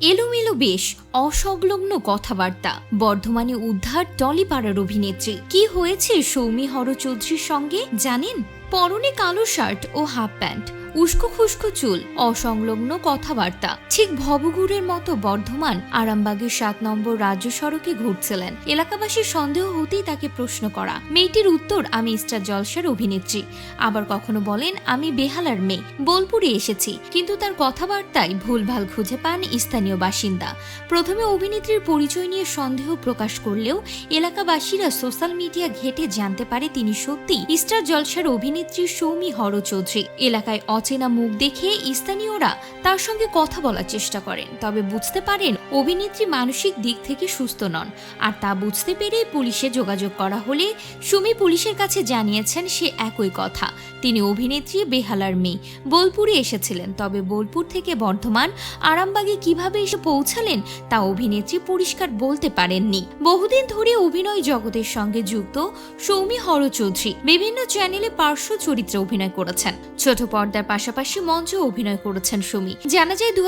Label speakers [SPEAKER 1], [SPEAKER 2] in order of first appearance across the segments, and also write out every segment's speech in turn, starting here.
[SPEAKER 1] এলোমেলো বেশ, অসংলগ্ন কথাবার্তা। বর্ধমানে উদ্ধার টলিপাড়ার অভিনেত্রী। কি হয়েছে সৌমি হর চৌধুরীর সঙ্গে, জানেন? পরনে কালো শার্ট ও হাফ প্যান্ট। উস্কো খুস্কো চুল, অসংলগ্ন কথাবার্তা। ঠিক ভবঘুরের মতো বর্ধমান আরামবাগের সাত নম্বর রাজ্য সড়কে ঘুরছিলেন। এলাকাবাসীর সন্দেহ হতেই তাকে প্রশ্ন করা। মেয়েটির উত্তর, আমি স্টার জলসার অভিনেত্রী। আবার কখনো বলেন, আমি বেহালার মেয়ে। বোলপুরে এসেছি। কিন্তু তার কথাবার্তায় ভুলভাল খুঁজে পান স্থানীয় বাসিন্দা। প্রথমে অভিনেত্রীর পরিচয় নিয়ে সন্দেহ প্রকাশ করলেও এলাকাবাসীরা সোশ্যাল মিডিয়া ঘেটে জানতে পারে তিনি সত্যি স্টার জলসার অভিনেত্রী সৌমি হর চৌধুরী এলাকায় অচেনা মুখ দেখে স্থানীয়রা তার সঙ্গে কথা বলার চেষ্টা করেন। তবে বুঝতে পারেন, অভিনেত্রী মানসিক দিক থেকে সুস্থ নন। আর তা বুঝতে পেরে পুলিশে যোগাযোগ করা হলে সুমি পুলিশের কাছে জানিয়েছেন সে একই কথা। তিনি অভিনেত্রী বেহালার মেয়ে। বোলপুরে এসেছিলেন। তবে বোলপুর থেকে বর্ধমান আরামবাগে কীভাবে এসে পৌঁছালেন তা অভিনেত্রী পরিষ্কার বলতে পারেননি। বহুদিন ধরে অভিনয় জগতের সঙ্গে যুক্ত সৌমি হর চৌধুরী বিভিন্ন চ্যানেলে পার্শ্ব চরিত্রে অভিনয় করেছেন। ছোট পর্দার পাশাপাশি মঞ্চে অভিনয় করেছেন সুমি। জানা যায় দু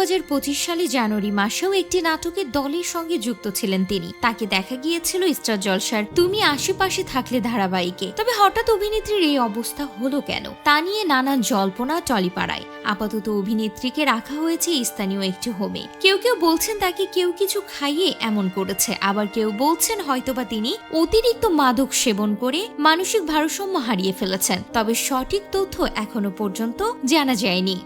[SPEAKER 1] সালে জানুয়ারি মাসেও একটি নাটকের দলের সঙ্গে যুক্ত ছিলেন তিনি। তাকে দেখা গিয়েছিল স্টার জলসার তুমি আশেপাশে থাকলে ধারাবাহিকে তবে হঠাৎ অভিনেত্রীর এই অবস্থা হলো কেন? তা নিয়ে নানান জল্পনা টলিপাড়ায়। আপাতত অভিনেত্রীকে রাখা হয়েছে স্থানীয় একটি হোমে। কেউ কেউ বলছেন, তাকে কেউ কিছু খাইয়ে এমন করেছে। আবার কেউ বলছেন, হয়তোবা তিনি অতিরিক্ত মাদক সেবন করে মানসিক ভারসাম্য হারিয়ে ফেলেছেন। তবে সঠিক তথ্য এখনও পর্যন্ত জানা যায়নি।